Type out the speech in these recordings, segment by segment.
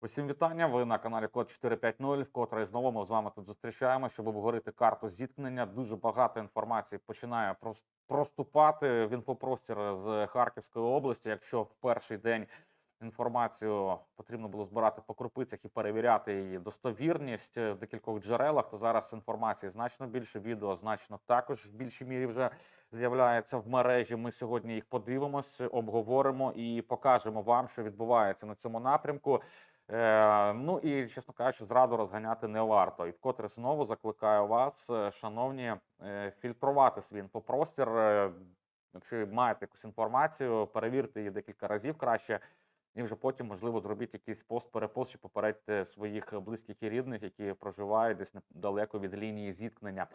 Усім вітання. Ви на каналі Код 450, вкотре знову ми з вами тут зустрічаємося, щоб обговорити карту зіткнення. Дуже багато інформації починає прос- проступати в інфопростір з Харківської області. Якщо в перший день інформацію потрібно було збирати по крупицях і перевіряти її достовірність в декількох джерелах, то зараз інформації значно більше. Відео значно також в більшій мірі вже з'являється в мережі. Ми сьогодні їх подивимось, обговоримо і покажемо вам, що відбувається на цьому напрямку. Е, ну і чесно кажучи, зраду розганяти не варто. І вкотре знову закликаю вас, е, шановні, е, фільтрувати свій інфопростір. Е, Якщо маєте якусь інформацію, перевірте її декілька разів краще. І вже потім, можливо, зробіть якийсь пост, перепост, чи попередьте своїх близьких і рідних, які проживають десь недалеко від лінії зіткнення.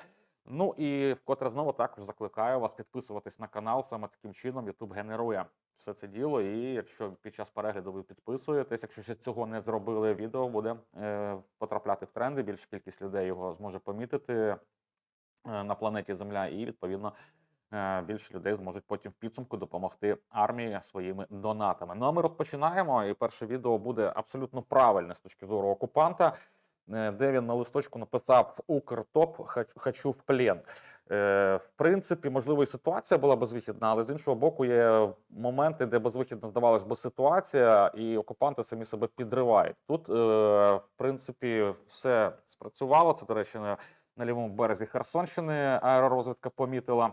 Ну і вкотре знову також закликаю вас підписуватись на канал. Саме таким чином YouTube генерує все це діло. І якщо під час перегляду ви підписуєтесь, якщо ще цього не зробили, відео буде е, потрапляти в тренди. Більша кількість людей його зможе помітити е, на планеті Земля, і відповідно. е, Більше людей зможуть потім в підсумку допомогти армії своїми донатами. Ну а ми розпочинаємо. І перше відео буде абсолютно правильне з точки зору окупанта, де він на листочку написав Укртоп «Хач- хочу в плен. Е, В принципі, можливо, і ситуація була безвихідна, але з іншого боку, є моменти, де безвихідна здавалась би ситуація, і окупанти самі себе підривають. Тут, е, в принципі, все спрацювало. Це, до речі, на, лівому березі Херсонщини аеророзвідка помітила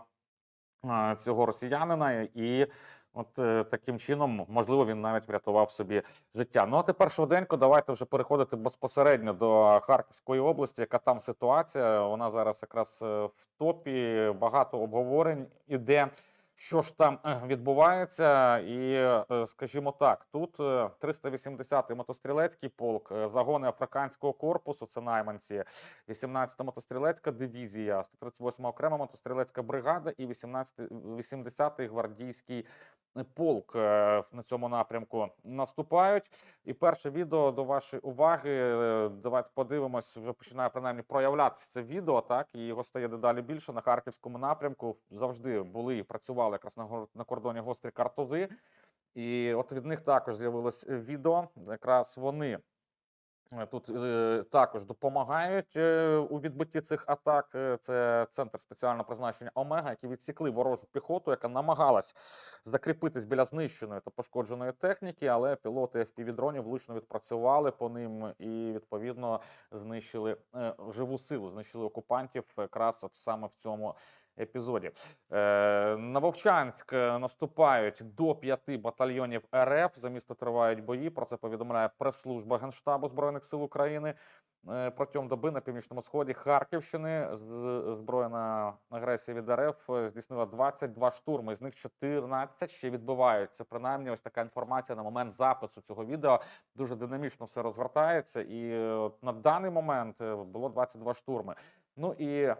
е, цього росіянина, і от е, таким чином, можливо, він навіть врятував собі життя. Ну а тепер швиденько, давайте вже переходити безпосередньо до Харківської області. Яка там ситуація? Вона зараз якраз е, в топі. Багато обговорень іде. Що ж там е, відбувається, і скажімо так, тут е, 380-й мотострілецький полк, загони африканського корпусу, це найманці, 18-та мотострілецька дивізія, 138-ма окрема мотострілецька бригада і 18 80-й гвардійський полк е, на цьому напрямку наступають. І перше відео до вашої уваги. е, Давайте подивимось, вже починає принаймні проявлятися це відео. Так і його стає дедалі більше на харківському напрямку. Завжди були і працювали якраз на на кордоні гострі картузи. І от від них також з'явилось е, відео. Якраз вони е, тут е, також допомагають е, у відбитті цих атак. Е, Це центр спеціального призначення Омега, які відсікли ворожу піхоту, яка намагалась закріпитись біля знищеної та пошкодженої техніки, але пілоти FPV-дронів влучно відпрацювали по ним і відповідно знищили е, живу силу, знищили окупантів якраз от саме в цьому епізоді. Е, на Вовчанськ е, наступають до п'яти батальйонів РФ. За місто тривають бої. Про це повідомляє прес-служба Генштабу Збройних сил України. Е, Протягом доби на північному сході Харківщини збройна агресія від РФ здійснила 22 штурми. З них 14 ще відбуваються. Принаймні, ось така інформація на момент запису цього відео дуже динамічно все розгортається. І на даний момент було 22 штурми. Ну і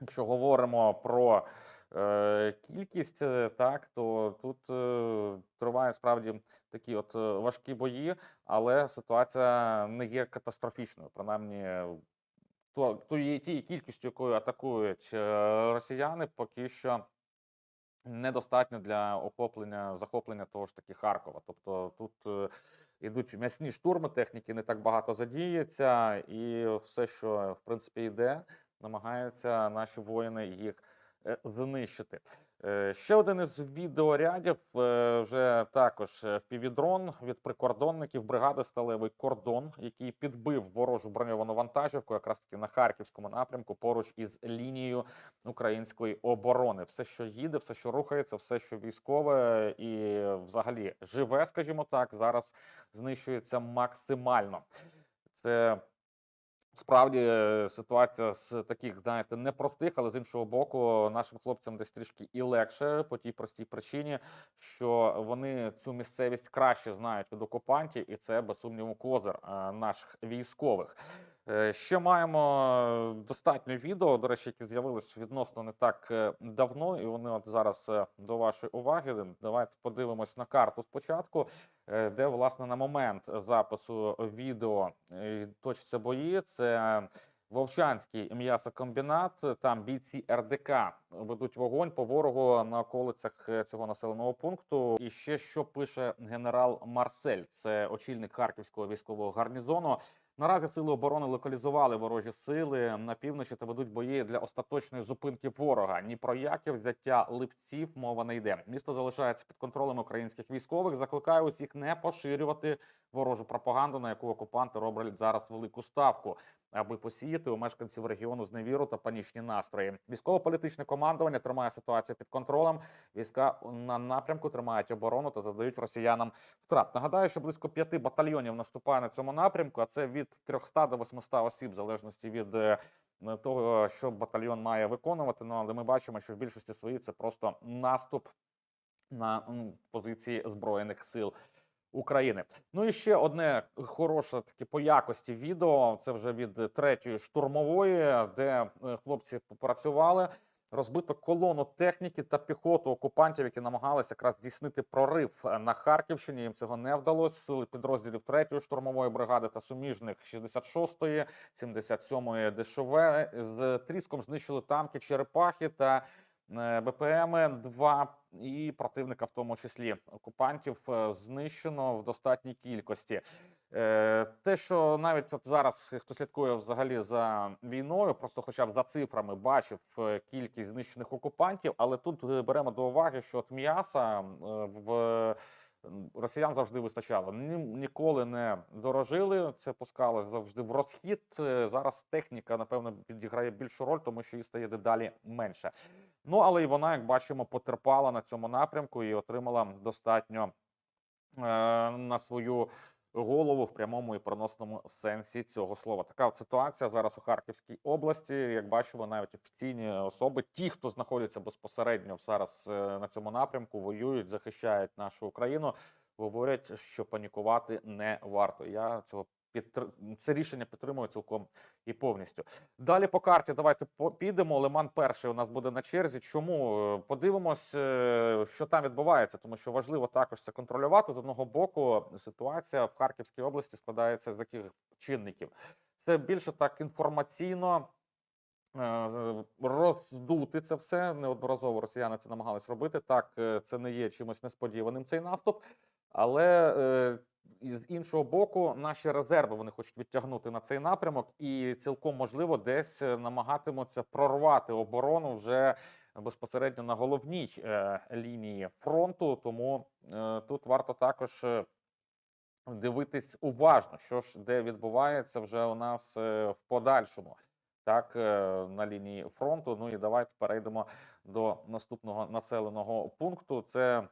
якщо говоримо про е, кількість, е, так то тут е, триває справді такі от е, важкі бої, але ситуація не є катастрофічною. Принаймні, то, тією тією кількістю, якою атакують е, росіяни, поки що недостатньо для охоплення захоплення того ж таки Харкова. Тобто тут е, йдуть м'ясні штурми, техніки не так багато задіється, і все, що в принципі йде, намагаються наші воїни їх е, знищити. Е, Ще один із відеорядів е, вже також впівдрон від прикордонників бригади Сталевий кордон, який підбив ворожу броньовану вантажівку, якраз таки на харківському напрямку, поруч із лінією української оборони. Все, що їде, все, що рухається, все, що військове і взагалі живе, скажімо так, зараз знищується максимально. Це Справді е, ситуація з таких, знаєте, непростих, але з іншого боку, нашим хлопцям десь трішки і легше по тій простій причині, що вони цю місцевість краще знають від окупантів, і це без сумніву козир е, наших військових. Е, Ще маємо достатньо відео, до речі, які з'явились відносно не так е, давно, і вони от зараз е, до вашої уваги. Давайте подивимось на карту спочатку, е, де власне на момент запису відео е, точаться бої. Це Вовчанський м'ясокомбінат. Там бійці РДК ведуть вогонь по ворогу на околицях е, цього населеного пункту. І ще що пише генерал Марсель, це очільник харківського військового гарнізону. Наразі сили оборони локалізували ворожі сили на півночі та ведуть бої для остаточної зупинки ворога. Ні про яке взяття липців мова не йде. Місто залишається під контролем українських військових. Закликаю усіх не поширювати ворожу пропаганду, на яку окупанти роблять зараз велику ставку, аби посіяти у мешканців регіону зневіру та панічні настрої. Військово-політичне командування тримає ситуацію під контролем. Війська на напрямку тримають оборону та задають росіянам втрат. Нагадаю, що близько п'яти батальйонів наступає на цьому напрямку, а це від 300 до 800 осіб, в залежності від е, того, що батальйон має виконувати. Ну але ми бачимо, що в більшості своїй це просто наступ на позиції збройних сил. України. Ну і ще одне хороше таке по якості відео. Це вже від третьої штурмової, де е, хлопці попрацювали. Розбито колону техніки та піхоту окупантів, які намагалися якраз здійснити прорив е, на Харківщині. Їм цього не вдалося. Сили підрозділів 3-ї штурмової бригади та суміжних 66-ї, 77-ї ДШВ з тріском знищили танки, черепахи та е, БПМ 2 і противника, в тому числі окупантів, е, знищено в достатній кількості. Е, Те, що навіть от зараз хто слідкує взагалі за війною, просто хоча б за цифрами бачив е, кількість знищених окупантів, але тут е, беремо до уваги, що от м'яса е, в росіян завжди вистачало. Ні, ніколи не дорожили. Це пускали завжди в розхід. Е, Зараз техніка, напевно, підіграє більшу роль, тому що її стає дедалі менше. Ну але і вона, як бачимо, потерпала на цьому напрямку і отримала достатньо е, на свою голову в прямому і проносному сенсі цього слова. Така от ситуація зараз у Харківській області. Як бачимо, навіть офіційні особи, ті, хто знаходяться безпосередньо зараз е, на цьому напрямку, воюють, захищають нашу Україну, говорять, що панікувати не варто. Я цього. Це рішення підтримую цілком і повністю. Далі по карті давайте підемо. Лиман перший у нас буде на черзі. Чому Е, подивимось, е, що там відбувається, тому що важливо також це контролювати. З одного боку, ситуація в Харківській області складається з таких чинників. Це більше так інформаційно. е, Роздути це все неодноразово росіяни це намагались робити. Так, це не є чимось несподіваним цей наступ, але і з іншого боку, наші резерви вони хочуть відтягнути на цей напрямок, і цілком можливо десь е, намагатимуться прорвати оборону вже безпосередньо на головній е, лінії фронту. Тому е, тут варто також е, дивитись уважно, що ж де відбувається вже у нас е, в подальшому. Так, е, на лінії фронту. Ну і давайте перейдемо до наступного населеного пункту. Це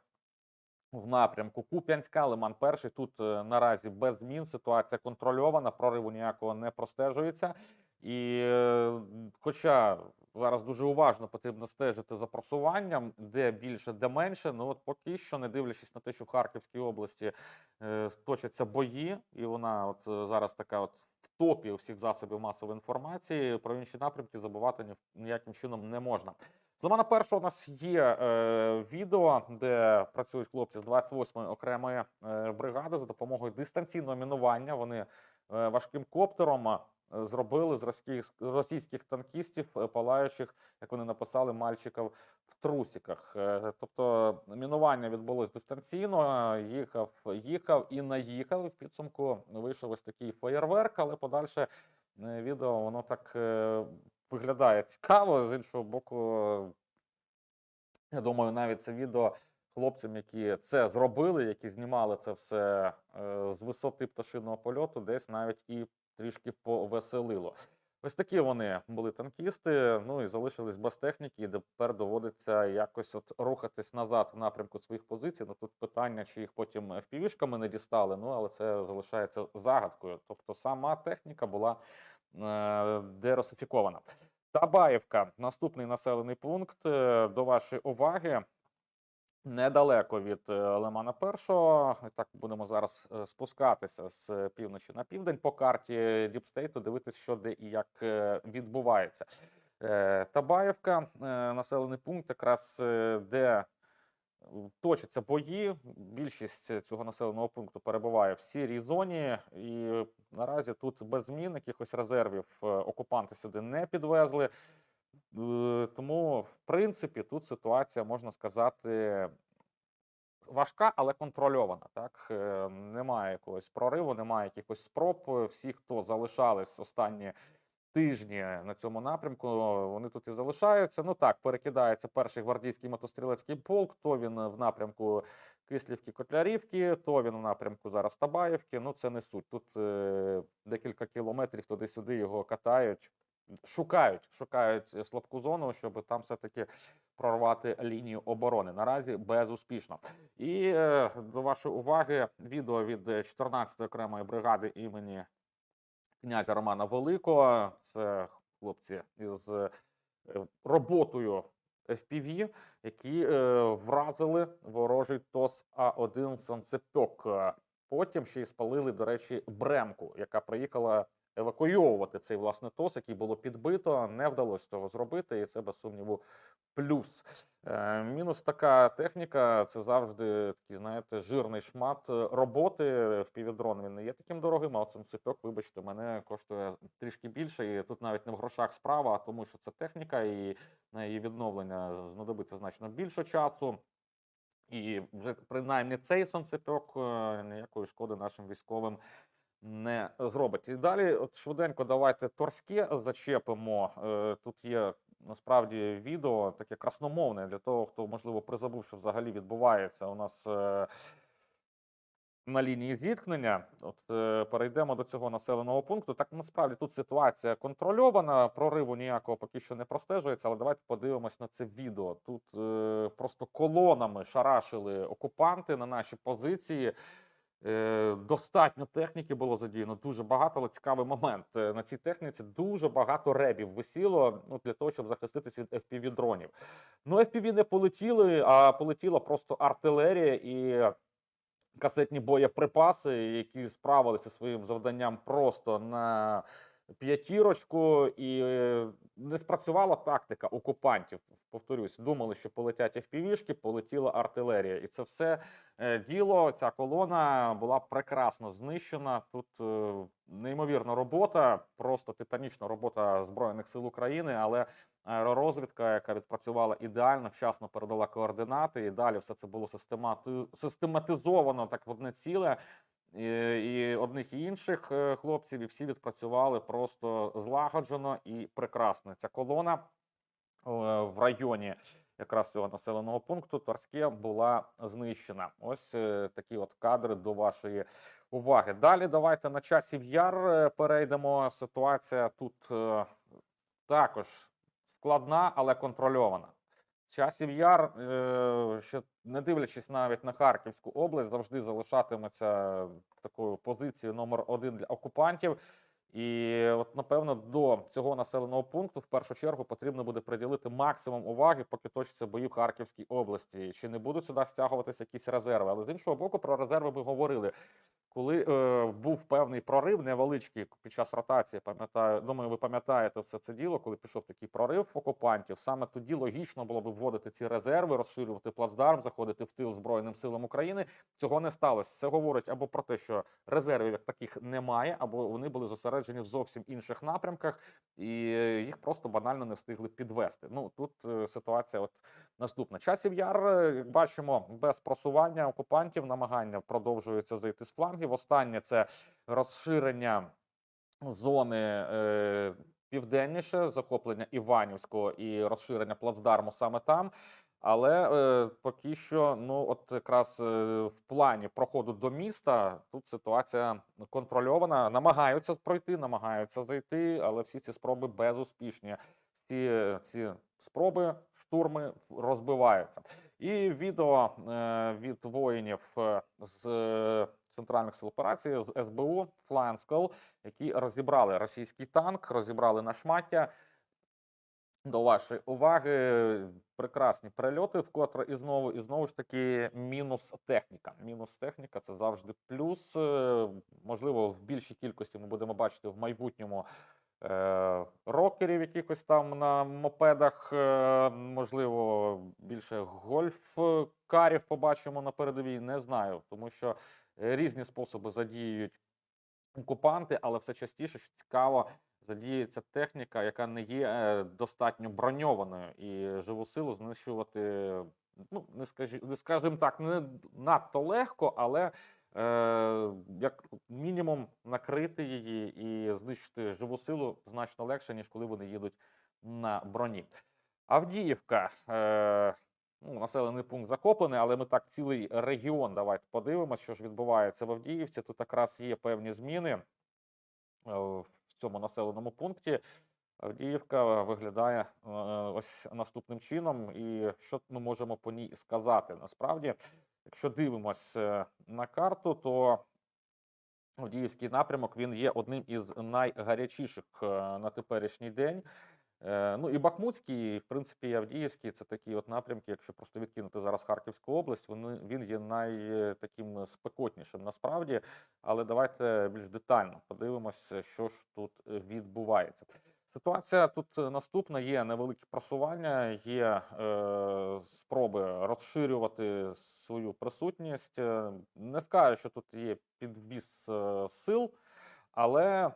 в напрямку Куп'янська, Лиман перший. Тут е, наразі без змін ситуація контрольована, прориву ніякого не простежується. І е, хоча зараз дуже уважно потрібно стежити за просуванням, де більше, де менше. Ну от поки що, не дивлячись на те, що в Харківській області е, точаться бої, і вона от зараз така от в топі всіх засобів масової інформації. Про інші напрямки забувати ні, ніяким чином не можна. З Лимана першого у нас є е, відео, де працюють хлопці з 28-ї окремої е, бригади за допомогою дистанційного мінування. Вони е, важким коптером е, зробили з російських, російських танкістів, е, палаючих, як вони написали, мальчиків в трусиках. Е, тобто мінування відбулось дистанційно. Їхав, їхав і наїхав. В підсумку вийшов ось такий феєрверк, але подальше е, відео воно так е, виглядає цікаво. З іншого боку, е, я думаю, навіть це відео хлопцям, які це зробили, які знімали це все е, з висоти пташиного польоту, десь навіть і трішки повеселило. Ось такі вони були танкісти, ну і залишились без техніки, і тепер доводиться якось от рухатись назад в напрямку своїх позицій. Ну тут питання, чи їх потім впівішками не дістали, ну але це залишається загадкою. Тобто сама техніка була е, деросифікована. Табаївка, наступний населений пункт. е, До вашої уваги. Недалеко від е, Лимана Першого. Так будемо зараз е, спускатися з півночі на південь по карті Діпстейту, дивитися, що де і як е, відбувається. Е, Табаївка, е, населений пункт, якраз е, де точаться бої. Більшість цього населеного пункту перебуває в сірій зоні, і наразі тут без змін якихось резервів е, окупанти сюди не підвезли. Е, Тому, в принципі, тут ситуація можна сказати. Важка, але контрольована. Так Е, немає якогось прориву, немає якихось спроб. Всі, хто залишались останні тижні на цьому напрямку, вони тут і залишаються. Ну так, перекидається перший гвардійський мотострілецький полк. То він в напрямку Кислівки, Котлярівки, то він в напрямку зараз Табаївки. Ну це не суть. Тут е, декілька кілометрів туди-сюди його катають. Шукають, шукають слабку зону, щоб там все-таки прорвати лінію оборони. Наразі безуспішно. І е, до вашої уваги відео від 14-ї окремої бригади імені князя Романа Великого. Це хлопці із е, роботою FPV, які е, вразили ворожий ТОС А1 Санцепьок. Потім ще й спалили, до речі, Бремку, яка приїхала евакуйовувати цей власне ТОС, який було підбито. Не вдалося цього зробити, і це без сумніву плюс. Е, мінус така техніка це завжди такий, знаєте, жирний шмат е, роботи. В півідрон він не є таким дорогим, а от сенсипьок, вибачте, мене коштує трішки більше. І тут навіть не в грошах справа, а тому що це техніка, і на її відновлення знадобиться значно більше часу. І вже принаймні цей сонцепьок е, ніякої шкоди нашим військовим не зробить. І далі, от швиденько, давайте торське зачепимо. Тут є насправді відео таке красномовне для того, хто можливо призабув, що взагалі відбувається у нас. е, На лінії зіткнення, от е, перейдемо до цього населеного пункту. Так насправді тут ситуація контрольована, прориву ніякого поки що не простежується. Але давайте подивимось на це відео. Тут е, просто колонами шарашили окупанти на наші позиції. Е, Достатньо техніки було задіяно, дуже багато, але цікавий момент. Е, На цій техніці дуже багато ребів висіло ну, для того, щоб захиститись від fpv дронів. Ну, FPV не полетіли, а полетіла просто артилерія і касетні боєприпаси, які справилися своїм завданням просто на п'ятірочку, і е, не спрацювала тактика окупантів. Повторюсь, думали, що полетять FPV-шки, полетіла артилерія, і це все е, діло. Ця колона була прекрасно знищена. Тут е, неймовірна робота, просто титанічна робота збройних сил України, але аеророзвідка, яка відпрацювала ідеально, вчасно передала координати, і далі все це було систематизовано так в одне ціле. І, одних і інших е, хлопців, і всі відпрацювали просто злагоджено і прекрасно. Ця колона е, в районі якраз цього населеного пункту Торське була знищена. Ось е, такі от кадри до вашої уваги. Далі давайте на часів яр перейдемо. Ситуація тут також складна, але контрольована. Часів яр, е, ще не дивлячись навіть на Харківську область, завжди залишатиметься такою позицією номер один для окупантів. І от, напевно, до цього населеного пункту в першу чергу потрібно буде приділити максимум уваги, поки точаться бої в Харківській області. Чи не будуть сюди стягуватися якісь резерви? Але з іншого боку, про резерви ми говорили. Коли е, був певний прорив, невеличкий під час ротації, пам'ятаю, думаю, ви пам'ятаєте все це діло, коли пішов такий прорив окупантів. Саме тоді логічно було б вводити ці резерви, розширювати плацдарм, заходити в тил Збройним силам України. Цього не сталося. Це говорить або про те, що резервів як таких немає, або вони були зосереджені в зовсім інших напрямках, і їх просто банально не встигли підвести. Ну тут е, ситуація, от наступна. Часів яр, е, як бачимо, без просування окупантів намагання продовжуються зайти з флангів. Останнє це розширення зони е, південніше, захоплення Іванівського і розширення плацдарму саме там. Але е, поки що, ну от якраз е, в плані проходу до міста тут ситуація контрольована. Намагаються пройти, намагаються зайти, але всі ці спроби безуспішні. Всі ці спроби, штурми розбиваються. І відео е, від воїнів е, з центральних сил операції з СБУ Skull, які розібрали російський танк, розібрали на шмаття. До вашої уваги прекрасні перельоти, вкотре і знову, і знову ж таки, мінус техніка. Мінус техніка це завжди плюс. Е, Можливо, в більшій кількості ми будемо бачити в майбутньому рокерів, якихось там на мопедах, е, можливо, більше гольф-карів побачимо на передовій, не знаю, тому що е, різні способи задіюють окупанти, але все частіше, що цікаво, задіюється техніка, яка не є е, достатньо броньованою, і живу силу знищувати, ну, не не скажімо так, не надто легко, але е, як мінімум накрити її і знищити живу силу значно легше, ніж коли вони їдуть на броні. Авдіївка. Е, ну, населений пункт захоплений, але ми так цілий регіон. Давайте подивимося, що ж відбувається в Авдіївці. Тут якраз є певні зміни е, в цьому населеному пункті. Авдіївка виглядає е, ось наступним чином, і що ми можемо по ній сказати? Насправді, якщо дивимося на карту, то Авдіївський напрямок він є одним із найгарячіших е, на теперішній день. Е, Ну і Бахмутський, в принципі, Авдіївський це такі от напрямки. Якщо просто відкинути зараз Харківську область, вони він є най таким спекотнішим насправді. Але давайте більш детально подивимося, що ж тут е, відбувається. Ситуація тут е, наступна: є невеликі просування, є е, спроби розширювати свою присутність. Е, Не скажу, що тут є підвіз е, сил. Але е,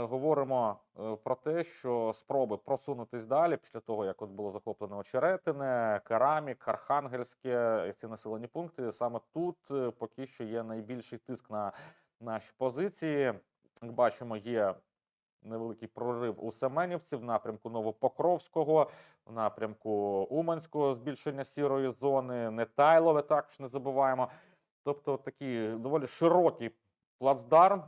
говоримо про те, що спроби просунутись далі після того, як от було захоплено Очеретине, Керамік, Архангельське і ці населені пункти. Саме тут поки що є найбільший тиск на наші позиції. Як бачимо, є невеликий прорив у Семенівці в напрямку Новопокровського, в напрямку Уманського збільшення сірої зони, Нетайлове також не забуваємо. Тобто такий доволі широкий плацдарм,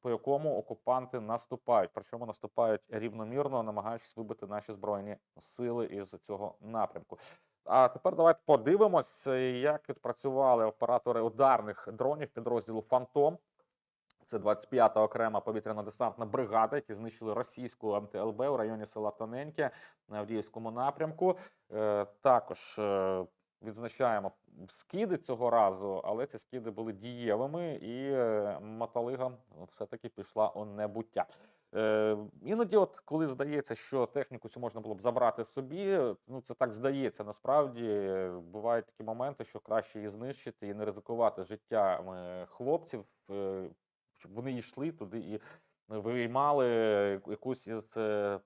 по якому окупанти наступають. Причому наступають рівномірно, намагаючись вибити наші збройні сили із цього напрямку. А тепер давайте подивимось, як відпрацювали оператори ударних дронів підрозділу Фантом. Це 25-та окрема повітряно-десантна бригада, які знищили російську МТЛБ у районі села Тоненьке на Авдіївському напрямку. Е, також е, відзначаємо скиди цього разу, але ці скиди були дієвими, і е, мотолига все-таки пішла у небуття. Е, іноді, от коли здається, що техніку цю можна було б забрати собі, ну це так здається. Насправді е, бувають такі моменти, що краще її знищити і не ризикувати життями хлопців, е, щоб вони йшли туди і виймали якусь із е,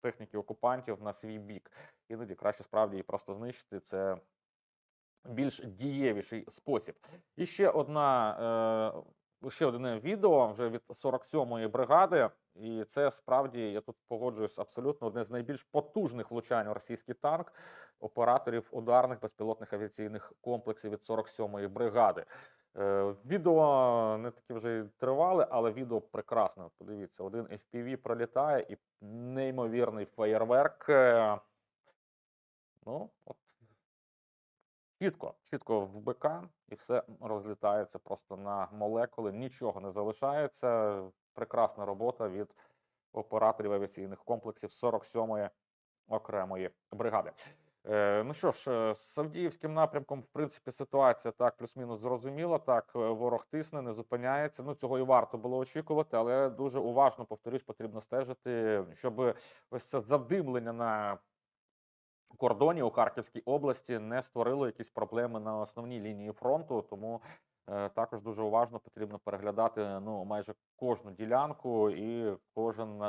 техніки окупантів на свій бік. Іноді краще справді її просто знищити. Це більш дієвіший спосіб. І ще одна. Е, Ще одне відео вже від 47-ї бригади, і це справді я тут погоджуюсь абсолютно одне з найбільш потужних влучань у російський танк операторів ударних безпілотних авіаційних комплексів від 47-ї бригади. Е, Відео не таке вже й тривале, але відео прекрасне. Подивіться, один FPV пролітає і неймовірний феєрверк. Е, Ну, от чітко, чітко в БК, і все розлітається просто на молекули, нічого не залишається. Прекрасна робота від операторів авіаційних комплексів 47-ї окремої бригади. Е, ну що ж, е, з Авдіївським напрямком, в принципі, ситуація так плюс-мінус зрозуміла. Так, е, ворог тисне, не зупиняється. Ну, цього і варто було очікувати, але дуже уважно повторюсь, потрібно стежити, щоб ось це задимлення на кордоні у Харківській області не створило якісь проблеми на основній лінії фронту. Тому також дуже уважно потрібно переглядати ну майже кожну ділянку і кожен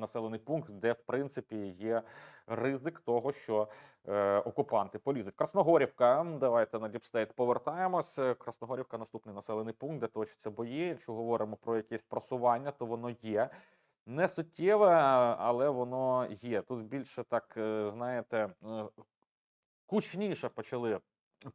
населений пункт, де в принципі є ризик того, що е, окупанти полізуть. Красногорівка. Давайте на Діпстейт повертаємось. Красногорівка наступний населений пункт, де точаться бої. Якщо говоримо про якесь просування, то воно є. Не суттєве, але воно є. Тут більше так, е, знаєте, е, кучніше почали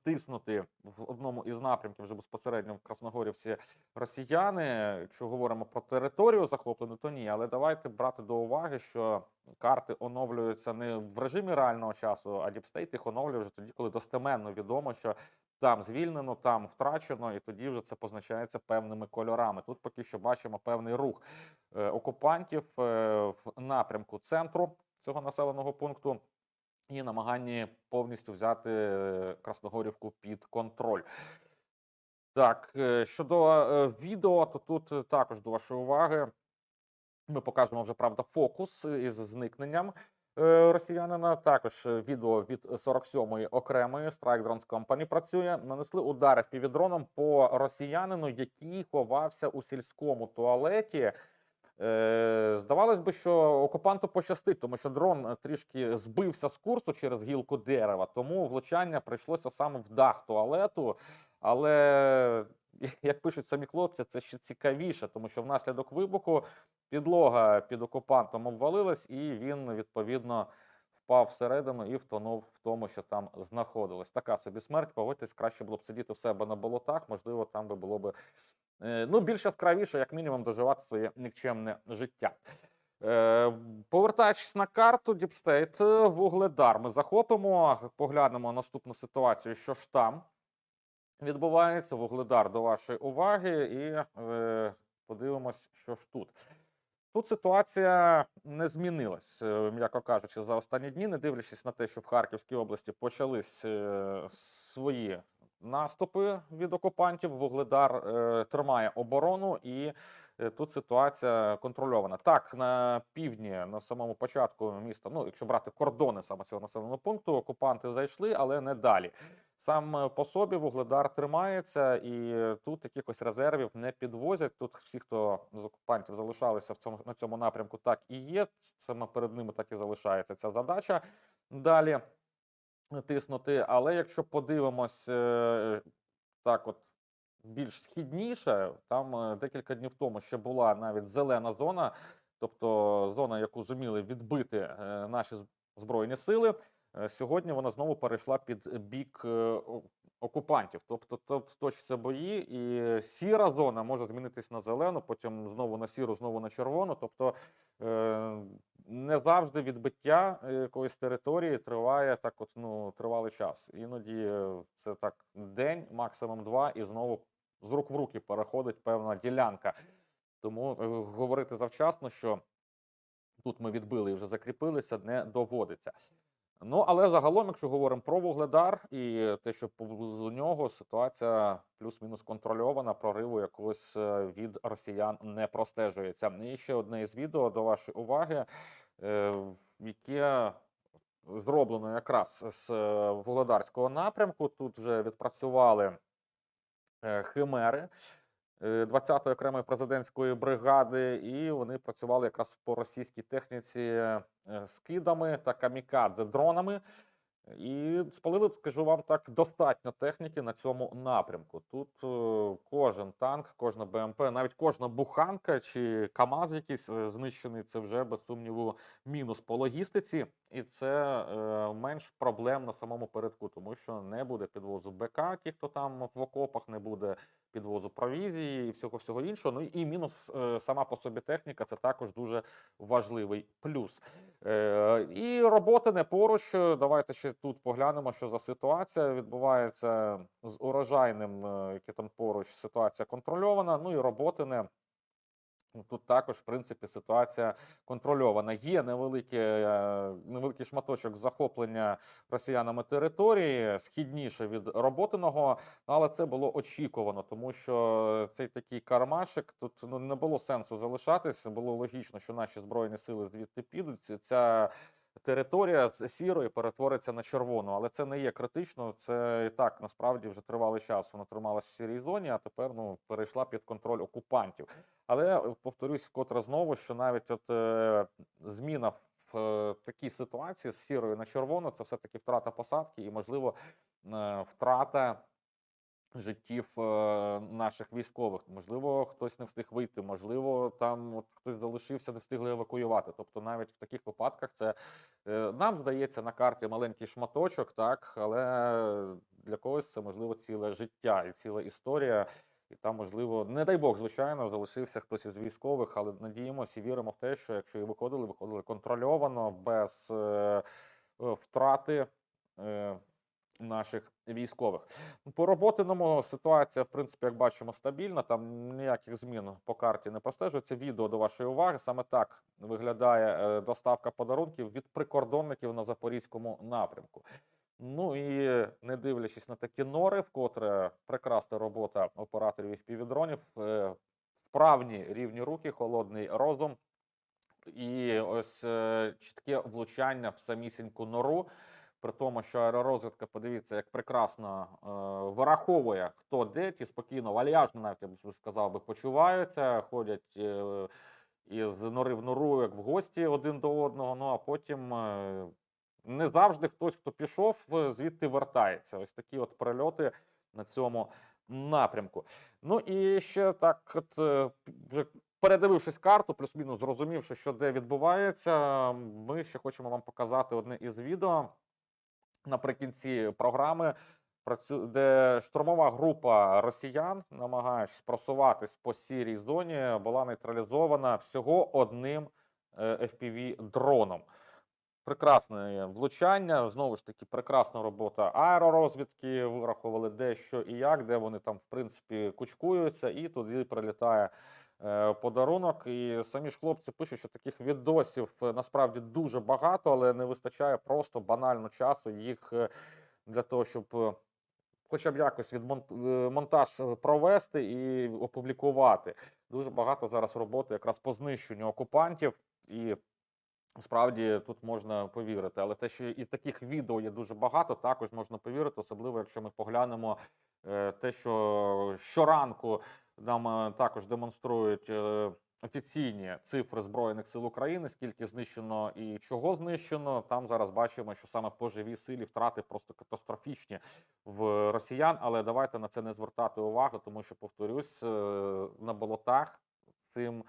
тиснути в одному із напрямків вже безпосередньо в Красногорівці росіяни. Якщо говоримо про територію захоплену, то ні. Але давайте брати до уваги, що карти оновлюються не в режимі реального часу, а діпстейт їх оновлює вже тоді, коли достеменно відомо, що там звільнено, там втрачено, і тоді вже це позначається певними кольорами. Тут поки що бачимо певний рух е, окупантів е, в напрямку центру цього населеного пункту і намаганні повністю взяти е, Красногорівку під контроль. Так, е, щодо е, відео, то тут також до вашої уваги Ми покажемо вже правда фокус із зникненням росіянина. Також відео від 47-ї окремої Strike Drones Company працює. Нанесли удари півдроном по росіянину, який ховався у сільському туалеті. Е, здавалось би, що окупанту пощастить, тому що дрон е, трішки збився з курсу через гілку дерева, тому влучання прийшлося саме в дах туалету. Але як пишуть самі хлопці, це ще цікавіше, тому що внаслідок вибуху підлога під окупантом обвалилась, і він відповідно впав всередину і втонув в тому, що там знаходилось. Така собі смерть. Погодьтесь, краще було б сидіти в себе на болотах. Можливо, там би було б ну, більш яскравіше, як мінімум, доживати своє нікчемне життя. Е, Повертаючись на карту Діпстейт, Вугледар. Ми захопимо, поглянемо наступну ситуацію, що ж там відбувається. Вугледар до вашої уваги, і е, подивимось, що ж тут. Тут ситуація не змінилась, е, м'яко кажучи, за останні дні, не дивлячись на те, що в Харківській області почались е, свої наступи від окупантів. Вугледар е, тримає оборону, і е, тут ситуація контрольована. Так, на півдні, на самому початку міста, ну якщо брати кордони саме цього населеного пункту, окупанти зайшли, але не далі. Сам е, по собі вугледар тримається, і тут якихось резервів не підвозять. Тут всі, хто з окупантів залишалися в цьому на цьому напрямку, так і є. Саме перед ними так і залишається ця задача далі тиснути. Але якщо подивимось е, так, от більш східніше, там е, декілька днів тому ще була навіть зелена зона, тобто зона, яку зуміли відбити е, наші збройні сили. Сьогодні вона знову перейшла під бік окупантів. Тобто тут точаться бої, і сіра зона може змінитись на зелену, потім знову на сіру, знову на червону. Тобто е, не завжди відбиття якоїсь території триває так, от ну тривалий час. Іноді це так день, максимум два, і знову з рук в руки переходить певна ділянка. Тому е, говорити завчасно, що тут ми відбили і вже закріпилися, не доводиться. Ну, але загалом, якщо говоримо про Вугледар і те, що поблизу нього ситуація плюс-мінус контрольована, прориву якогось е, від росіян не простежується. І ще одне із відео до вашої уваги, е, яке зроблено якраз з е, Вугледарського напрямку. Тут вже відпрацювали химери. Е, 20-ї окремої президентської бригади, і вони працювали якраз по російській техніці е, скидами та камікадзе дронами. І спалили, скажу вам так, достатньо техніки на цьому напрямку. Тут е, кожен танк, кожна БМП, навіть кожна буханка чи КАМАЗ якийсь е, знищений, це вже без сумніву мінус по логістиці, і це е, менш проблем на самому передку, тому що не буде підвозу БК, ті, хто там в окопах, не буде підвозу провізії і всього всього іншого. Ну і мінус е, сама по собі техніка це також дуже важливий плюс. Е, і роботи не поруч. Давайте ще тут поглянемо, що за ситуація відбувається з урожайним, е, яке там поруч. Ситуація контрольована. Ну і роботи не. Ну, Тут також, в принципі, ситуація контрольована. Є невеликий, е, невеликий шматочок захоплення росіянами території, східніше від роботиного, але це було очікувано, тому що цей такий кармашик тут ну, не було сенсу залишатися. Було логічно, що наші збройні сили звідти підуть. Ця територія з сірої перетвориться на червону, але це не є критично. Це і так насправді вже тривалий час. Вона трималась в сірій зоні, а тепер ну перейшла під контроль окупантів. Але е, повторюсь вкотре знову, що навіть от е, зміна в е, такій ситуації з сірої на червону, це все таки втрата посадки і можливо е, втрата життів е, наших військових. Можливо, хтось не встиг вийти, можливо, там от хтось залишився, не встигли евакуювати. Тобто, навіть в таких випадках це е, нам здається на карті маленький шматочок, так, але для когось це можливо ціле життя і ціла історія. І там, можливо, не дай Бог, звичайно, залишився хтось із військових, але надіємося і віримо в те, що якщо і виходили, виходили контрольовано, без е, е, втрати е, наших військових. По роботиному ситуація, в принципі, як бачимо, стабільна. Там ніяких змін по карті не простежується. Відео до вашої уваги. Саме так виглядає е, доставка подарунків від прикордонників на запорізькому напрямку. Ну і не дивлячись на такі нори, вкотре прекрасна робота операторів і впівдронів, вправні рівні руки, холодний розум. І ось е, чітке влучання в самісіньку нору. При тому, що аеророзвідка, подивіться, як прекрасно е, вираховує, хто де, ті спокійно, вальяжно, навіть я б сказав би, почуваються, ходять е, із нори в нору, як в гості один до одного. Ну а потім е, не завжди хтось, хто пішов, е, звідти вертається. Ось такі от прильоти на цьому напрямку. Ну і ще так, от е, вже передивившись карту, плюс-мінус зрозумівши, що де відбувається, ми ще хочемо вам показати одне із відео наприкінці програми, де штурмова група росіян, намагаючись просуватись по сірій зоні, була нейтралізована всього одним fpv дроном. Прекрасне влучання, знову ж таки, прекрасна робота аеророзвідки. Вирахували де що і як, де вони там, в принципі, кучкуються, і туди прилітає е, подарунок. І самі ж хлопці пишуть, що таких відосів е, насправді дуже багато, але не вистачає просто банально часу їх е, для того, щоб е, хоча б якось е, провести і опублікувати. Дуже багато зараз роботи якраз по знищенню окупантів і. Справді тут можна повірити, але те, що і таких відео є дуже багато, також можна повірити, особливо якщо ми поглянемо е, те, що щоранку нам е, також демонструють е, офіційні цифри Збройних сил України, скільки знищено і чого знищено. Там зараз бачимо, що саме по живій силі втрати просто катастрофічні в росіян. Але давайте на це не звертати увагу, тому що повторюсь, е, на болотах цим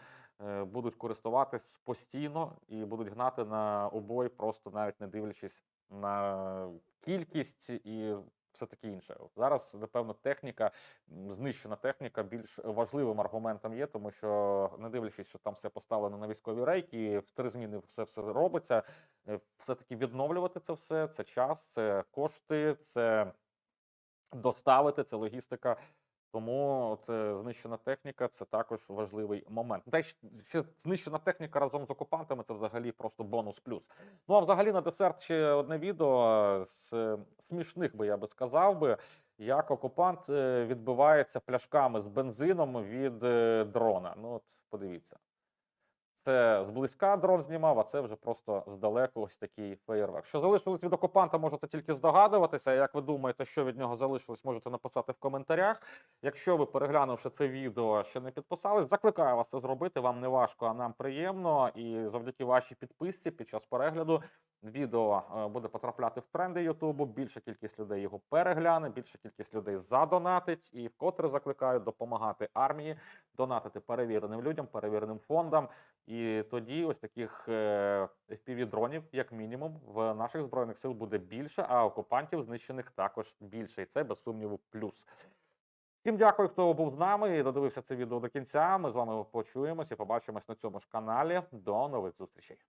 будуть користуватись постійно і будуть гнати на обой, просто навіть не дивлячись на кількість і все таке інше. Зараз, напевно, техніка, знищена техніка більш важливим аргументом є, тому що не дивлячись, що там все поставлено на військові рейки, в три зміни все все робиться. е, Все-таки відновлювати це все, це час, це кошти, це доставити, це логістика. Тому от, е, знищена техніка це також важливий момент. Та ще знищена техніка разом з окупантами це взагалі просто бонус плюс. Ну а взагалі на десерт ще одне відео е, з е, смішних би я би сказав би, як окупант відбивається пляшками з бензином від дрона. Ну от подивіться. Це зблизька дрон знімав, а це вже просто здалеку ось такий феєрверк. Що залишилось від окупанта, можете тільки здогадуватися. Як ви думаєте, що від нього залишилось, можете написати в коментарях. Якщо ви, переглянувши це відео, ще не підписались, закликаю вас це зробити. Вам не важко, а нам приємно. І завдяки вашій підписці під час перегляду відео е, буде потрапляти в тренди Ютубу. Більша кількість людей його перегляне, більша кількість людей задонатить. І вкотре закликаю допомагати армії, донатити перевіреним людям, перевіреним фондам. І тоді ось таких е, FPV-дронів, як мінімум, в наших збройних сил буде більше, а окупантів знищених також більше. І це без сумніву плюс. Всім дякую, хто був з нами і додивився це відео до кінця. Ми з вами почуємося і побачимось на цьому ж каналі. До нових зустрічей.